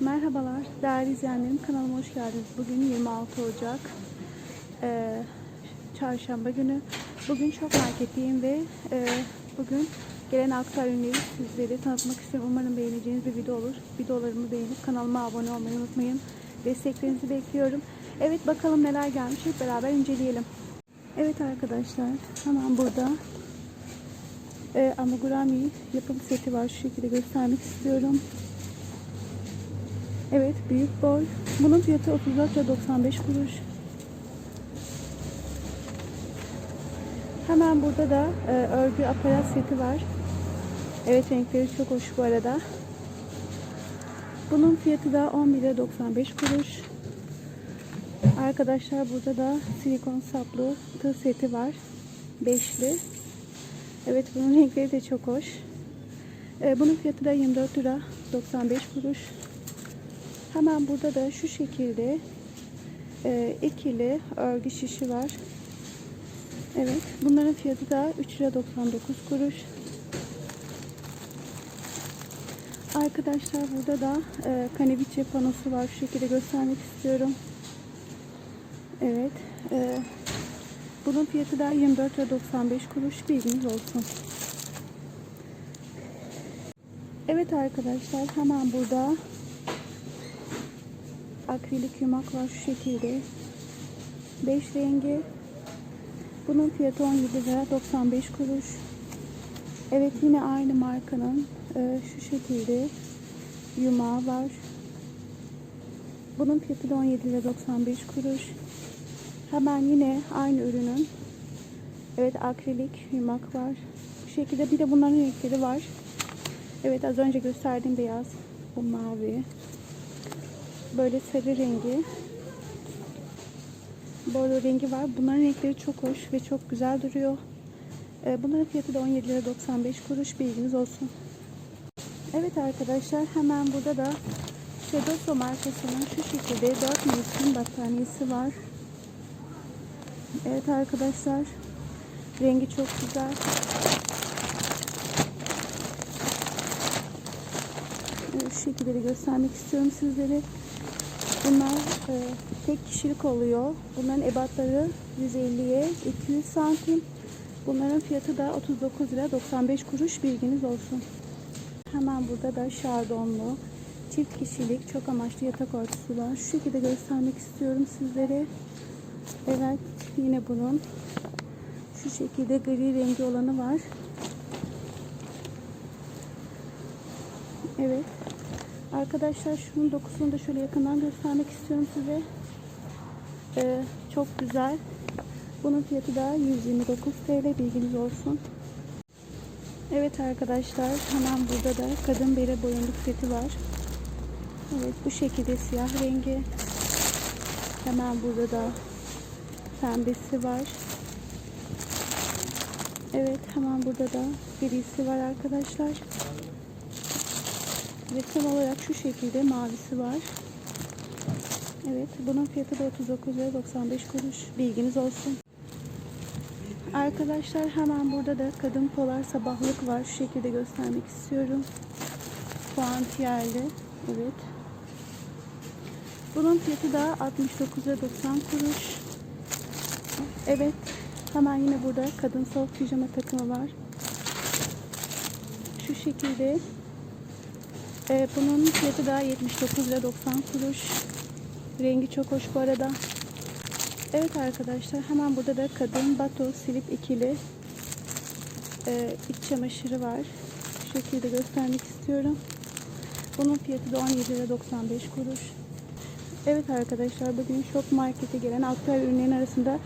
Merhabalar değerli izleyenlerim kanalıma hoş geldiniz. Bugün 26 Ocak eee, Çarşamba günü. Bugün çok marketteyim ve eee, bugün gelen aktüel ürünleri sizlere tanıtmak istiyorum. Umarım beğeneceğiniz bir video olur. Videolarımı beğenip kanalıma abone olmayı unutmayın. Desteklerinizi bekliyorum. Evet bakalım neler gelmiş hep beraber inceleyelim. Evet arkadaşlar hemen burada e, amigurumi yapım seti var. Şu şekilde göstermek istiyorum. Evet büyük boy. Bunun fiyatı 34 lira 95 kuruş. Hemen burada da e, örgü aparat seti var. Evet renkleri çok hoş bu arada. Bunun fiyatı da 11 lira 95 kuruş. Arkadaşlar burada da silikon saplı tığ seti var. Beşli. Evet bunun renkleri de çok hoş. E, bunun fiyatı da 24 lira 95 kuruş. Hemen burada da şu şekilde e, ikili örgü şişi var. Evet. Bunların fiyatı da 3 lira 99 kuruş. Arkadaşlar burada da e, kaneviçe panosu var. Şu şekilde göstermek istiyorum. Evet. E, bunun fiyatı da 24 lira 95 kuruş. Bilginiz olsun. Evet arkadaşlar hemen burada akrilik yumak var şu şekilde. 5 rengi. Bunun fiyatı 17 lira 95 kuruş. Evet yine aynı markanın e, şu şekilde yumağı var. Bunun fiyatı da 17 lira 95 kuruş. Hemen yine aynı ürünün evet akrilik yumak var. Bu şekilde bir de bunların renkleri var. Evet az önce gösterdiğim beyaz, bu mavi, böyle sarı rengi bordo rengi var. Bunların renkleri çok hoş ve çok güzel duruyor. Ee, Bunların fiyatı da 17 lira 95 kuruş bilginiz olsun. Evet arkadaşlar hemen burada da Sedoso markasının şu şekilde 4 mevsim battaniyesi var. Evet arkadaşlar rengi çok güzel. Evet, şu şekilde de göstermek istiyorum sizlere. Bunlar e, tek kişilik oluyor. Bunların ebatları 150'ye 200 santim. Bunların fiyatı da 39 lira 95 kuruş bilginiz olsun. Hemen burada da şardonlu çift kişilik çok amaçlı yatak örtüsü var. Şu şekilde göstermek istiyorum sizlere. Evet yine bunun şu şekilde gri rengi olanı var. Evet. Arkadaşlar şunun dokusunu da şöyle yakından göstermek istiyorum size. Ee, çok güzel. Bunun fiyatı da 129 TL bilginiz olsun. Evet arkadaşlar hemen burada da kadın bere boyunluk seti var. Evet bu şekilde siyah rengi. Hemen burada da pembesi var. Evet hemen burada da grisi var arkadaşlar. Son olarak şu şekilde mavisi var. Evet bunun fiyatı da 39 lira 95 kuruş. Bilginiz olsun. Arkadaşlar hemen burada da kadın polar sabahlık var. Şu şekilde göstermek istiyorum. Puantiyerli. Evet. Bunun fiyatı da 69 lira 90 kuruş. Evet. Hemen yine burada kadın soft pijama takımı var. Şu şekilde ee, bunun fiyatı da 79 lira 90 kuruş. Rengi çok hoş bu arada. Evet arkadaşlar hemen burada da kadın bato silip ikili e, iç çamaşırı var. Şu şekilde göstermek istiyorum. Bunun fiyatı da 17 lira 95 kuruş. Evet arkadaşlar bugün şok markete gelen aktüel ürünlerin arasında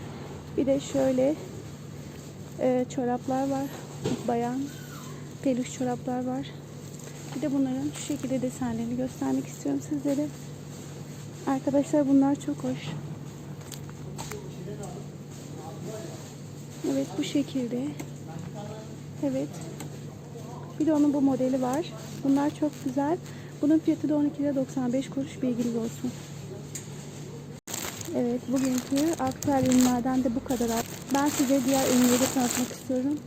bir de şöyle e, çoraplar var. Bayan peluş çoraplar var. Bir de bunların şu şekilde desenlerini göstermek istiyorum sizlere. Arkadaşlar bunlar çok hoş. Evet bu şekilde. Evet. Bir de onun bu modeli var. Bunlar çok güzel. Bunun fiyatı da 12 lira 95 kuruş bilginiz olsun. Evet bugünkü aktüel ürünlerden de bu kadar. Ben size diğer ürünleri tanıtmak istiyorum.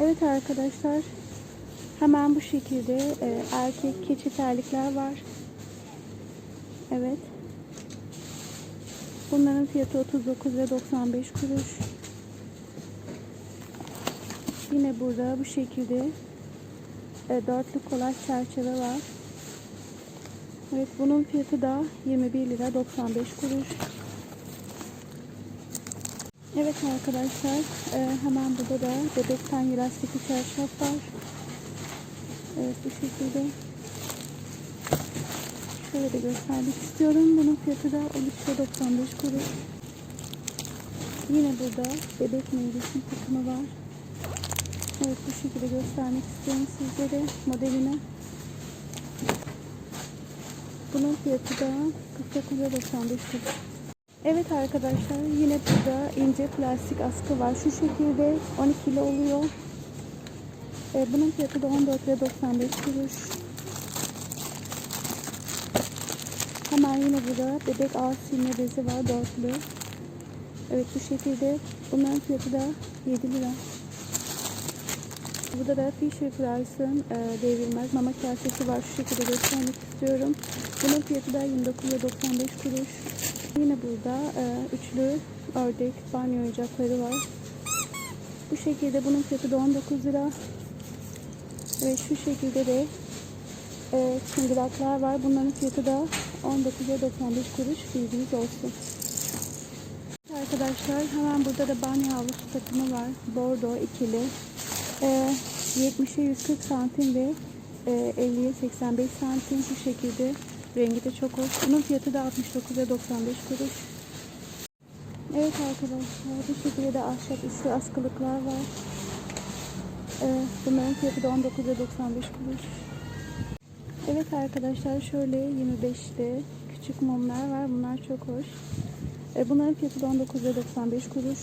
Evet arkadaşlar Hemen bu şekilde e, erkek keçi terlikler var. Evet. Bunların fiyatı 39 ve 95 kuruş. Yine burada bu şekilde e, dörtlü kolaj çerçeve var. Evet bunun fiyatı da 21 lira 95 kuruş. Evet arkadaşlar e, hemen burada da bebekten lastikli çarşaf var. Evet bu şekilde. Şöyle de göstermek istiyorum. Bunun fiyatı da 13 lira 95 kuruş. Yine burada bebek meyvesi takımı var. Evet bu şekilde göstermek istiyorum sizlere modelini. Bunun fiyatı da 49 lira 95 kuruş. Evet arkadaşlar yine burada ince plastik askı var. Şu şekilde 12'li oluyor. Ee, bunun fiyatı da 14 lira 95 kuruş. Hemen yine burada bebek ağız silme bezi var dörtlü. Evet bu şekilde bunların fiyatı da 7 lira. Burada da Fisher Price'ın e, devrilmez mama kasesi var. Şu şekilde göstermek istiyorum. Bunun fiyatı da 29 lira 95 kuruş. Yine burada e, üçlü ördek banyo oyuncakları var. Bu şekilde bunun fiyatı da 19 lira. Ve şu şekilde de e, çıngıraklar var. Bunların fiyatı da 19 lira 95 kuruş. Bilginiz olsun. Arkadaşlar hemen burada da banyo havlusu takımı var. Bordo ikili. E, 70'e 140 santim ve e, 50'ye 85 santim bu şekilde. Rengi de çok hoş. Bunun fiyatı da 69 lira 95 kuruş. Evet arkadaşlar bu şekilde de ahşap üstü askılıklar var. Ee, bunların fiyatı da 19 lira 95 kuruş. Evet arkadaşlar şöyle 25'te küçük mumlar var. Bunlar çok hoş. Ee, bunların fiyatı da 19 lira 95 kuruş.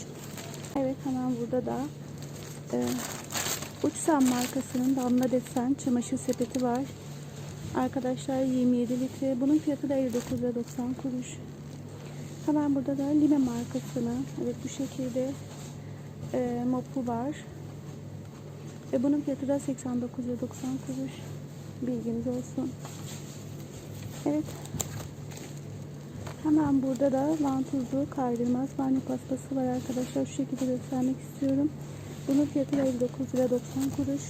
Evet hemen burada da e, Uçsam markasının damla desen çamaşır sepeti var. Arkadaşlar 27 litre. Bunun fiyatı da 59 lira 90 kuruş. Hemen burada da Lime markasının evet bu şekilde e, mopu var. Ve bunun fiyatı da 89 lira 90 kuruş. Bilginiz olsun. Evet. Hemen burada da vantuzlu kaydırmaz banyo paspası var arkadaşlar. Şu şekilde göstermek istiyorum. Bunun fiyatı da 59 lira 90 kuruş.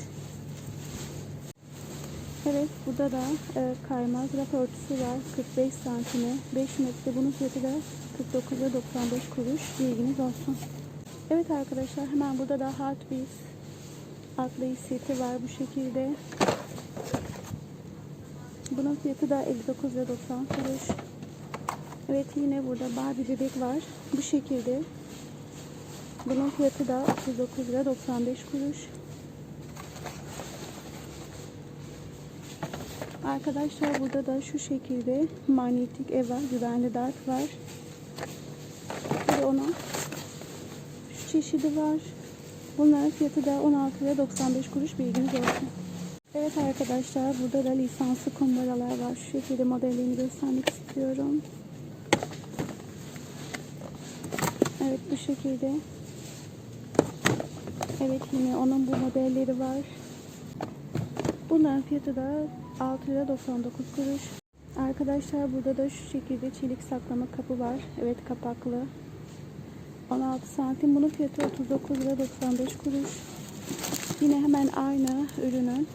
Evet burada da e, kaymaz raf örtüsü var. 45 santime 5 metre. Bunun fiyatı da 49 lira 95 kuruş. Bilginiz olsun. Evet arkadaşlar hemen burada da Hot Wheels adlı seti var bu şekilde. Bunun fiyatı da 59 lira 90 kuruş. Evet yine burada Barbie bebek var. Bu şekilde. Bunun fiyatı da 39 lira 95 kuruş. Arkadaşlar burada da şu şekilde manyetik eva güvenli dart var. De onun şu çeşidi var. Bunların fiyatı da 16 lira 95 kuruş bilginiz olsun. Evet arkadaşlar burada da lisanslı kumbaralar var. Şu şekilde modelini göstermek istiyorum. Evet bu şekilde. Evet yine onun bu modelleri var. Bunların fiyatı da 6 lira 99 kuruş. Arkadaşlar burada da şu şekilde çelik saklama kapı var. Evet kapaklı. 16 santim. Bunun fiyatı 39 lira 95 kuruş. Yine hemen aynı ürünün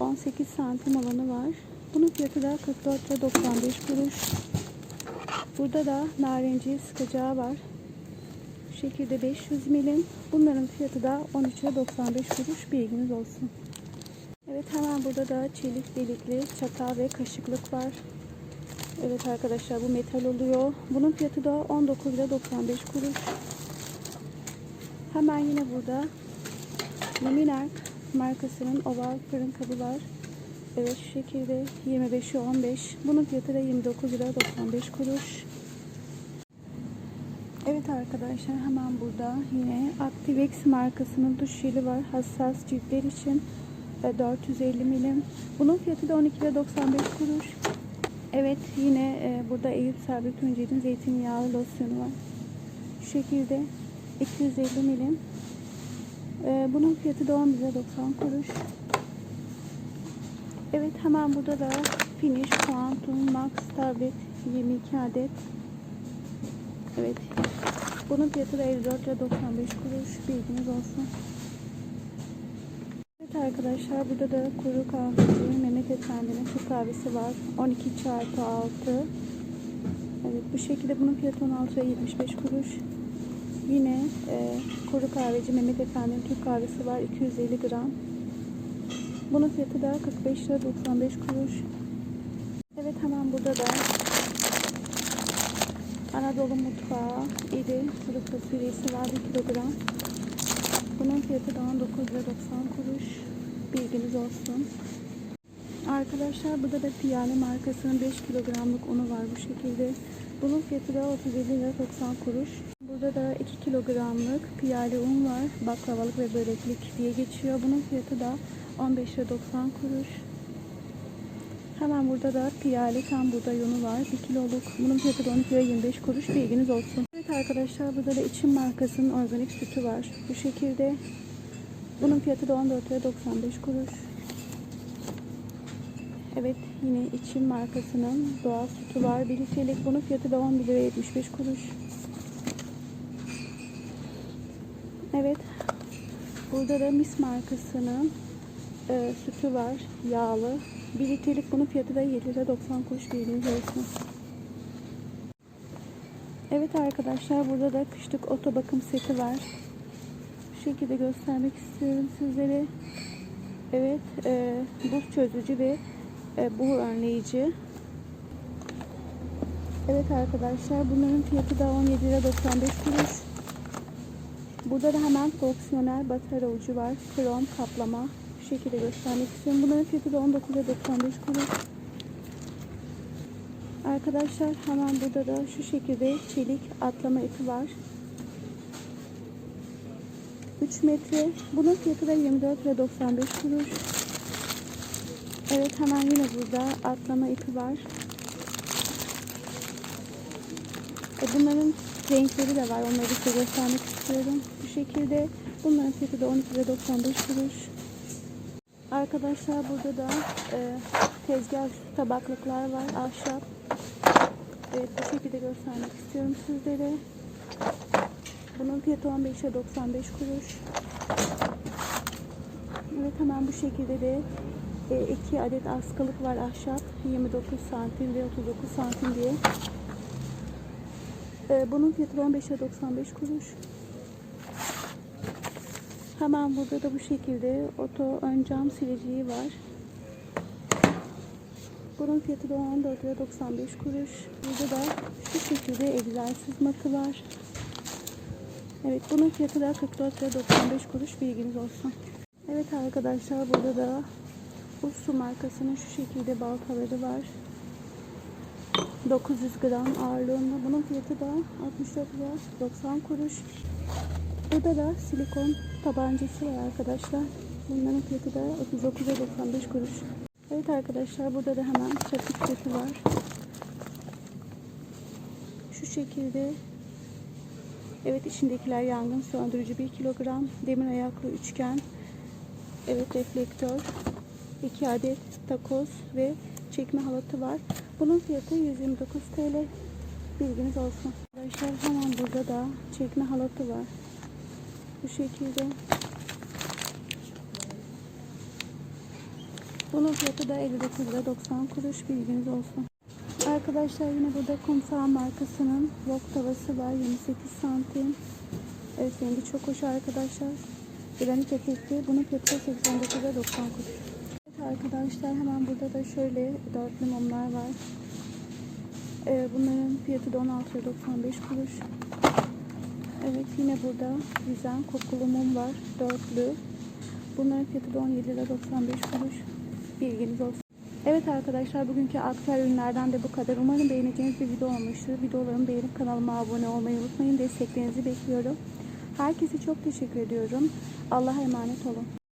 18 santim olanı var. Bunun fiyatı da 44 lira 95 kuruş. Burada da narenci sıkacağı var. Bu şekilde 500 milim. Bunların fiyatı da 13 lira 95 kuruş. Bilginiz olsun. Evet hemen burada da çelik delikli çatal ve kaşıklık var. Evet arkadaşlar bu metal oluyor. Bunun fiyatı da 19 lira 95 kuruş. Hemen yine burada Luminark markasının oval fırın kabı var. Evet şu şekilde 25'i 15. Bunun fiyatı da 29 lira 95 kuruş. Evet arkadaşlar hemen burada yine Activex markasının duş jeli var. Hassas ciltler için e, 450 milim. Bunun fiyatı da 12 lira 95 kuruş. Evet yine e, burada Eyüp Sabri Tuncer'in zeytinyağlı losyonu var. Şu şekilde 250 milim. E, bunun fiyatı da 11 lira 90 kuruş. Evet hemen burada da Finish Quantum Max Tablet 22 adet. Evet. Bunun fiyatı da 54 lira 95 kuruş. Bilginiz olsun. Evet arkadaşlar burada da kuru kahveci Mehmet Efendi'nin Türk kahvesi var. 12 çarpı 6. Evet bu şekilde bunun fiyatı 16 lira 75 kuruş. Yine e, kuru kahveci Mehmet Efendi'nin Türk kahvesi var. 250 gram. Bunun fiyatı da 45 lira 95 kuruş. Evet hemen burada da Anadolu mutfağı iri kuru fasulyesi var 1 kilogram. Bunun fiyatı da 19 lira 90 kuruş. Bilginiz olsun. Arkadaşlar burada da Piyale markasının 5 kilogramlık unu var bu şekilde. Bunun fiyatı da 37 lira 90 kuruş. Burada da 2 kilogramlık piyale un var. Baklavalık ve böreklik diye geçiyor. Bunun fiyatı da 15 lira 90 kuruş. Hemen burada da piyale tam buğday unu var. 1 kiloluk. Bunun fiyatı da 12 lira 25 kuruş. Bilginiz olsun. Evet arkadaşlar burada da içim markasının organik sütü var. Bu şekilde. Bunun fiyatı da 14 lira 95 kuruş. Evet yine içim markasının doğal sütü var. 1 litrelik. Bunun fiyatı da 11 lira 75 kuruş. Evet. Burada da Mis markasının e, sütü var. Yağlı. 1 litrelik bunun fiyatı da 7 lira 90 kuruş bilginiz olsun. Evet arkadaşlar burada da kışlık oto bakım seti var. Bu şekilde göstermek istiyorum sizlere. Evet e, buz çözücü ve e, buhur önleyici. Evet arkadaşlar bunların fiyatı da 17 lira 95 kuruş. Burada da hemen fonksiyonel batarya ucu var. Krom kaplama. Bu şekilde göstermek istiyorum. Bunların fiyatı da 19 lira 95 kuruş. Arkadaşlar hemen burada da şu şekilde çelik atlama ipi var. 3 metre. Bunun fiyatı da 24 lira 95 kuruş. Evet hemen yine burada atlama ipi var. E bunların renkleri de var. Onları size göstermek istiyorum. Bu şekilde. Bunların fiyatı da 12 lira 95 kuruş. Arkadaşlar burada da e, tezgah tabaklıklar var. Ahşap. Evet bu şekilde göstermek istiyorum sizlere. Bunun fiyatı 15 lira 95 kuruş. Evet hemen bu şekilde de e, iki adet askılık var ahşap 29 santim ve 39 santim diye. E, bunun fiyatı 15 lira 95 kuruş. Hemen burada da bu şekilde oto ön cam sileceği var. Bunun fiyatı da 14 lira 95 kuruş. Burada da şu şekilde egzersiz matı var. Evet bunun fiyatı da 44 lira 95 kuruş bilginiz olsun. Evet arkadaşlar burada da Ursu markasının şu şekilde baltaları var. 900 gram ağırlığında. Bunun fiyatı da 64 lira 90 kuruş. Burada da silikon tabancası var arkadaşlar. Bunların fiyatı da 39 lira 95 kuruş. Evet arkadaşlar burada da hemen trafik seti var. Şu şekilde Evet içindekiler yangın söndürücü 1 kilogram demir ayaklı üçgen Evet reflektör 2 adet takoz ve çekme halatı var. Bunun fiyatı 129 TL. Bilginiz olsun. Arkadaşlar hemen burada da çekme halatı var. Bu şekilde. Bunun fiyatı da 59 lira 90 kuruş. Bilginiz olsun. Arkadaşlar yine burada kumsal markasının wok tavası var. 28 santim. Evet rengi çok hoş arkadaşlar. Granit efekti. Bunun fiyatı da 89 lira 90 kuruş. Evet arkadaşlar hemen burada da şöyle dörtlü mumlar var. Ee, bunların fiyatı da 16 lira 95 kuruş. Evet yine burada güzel kokulu mum var. Dörtlü. Bunların fiyatı da 17 lira 95 kuruş. Bilginiz olsun. Evet arkadaşlar bugünkü aktüel ürünlerden de bu kadar. Umarım beğeneceğiniz bir video olmuştur. Videolarımı beğenip kanalıma abone olmayı unutmayın. Desteklerinizi bekliyorum. Herkese çok teşekkür ediyorum. Allah'a emanet olun.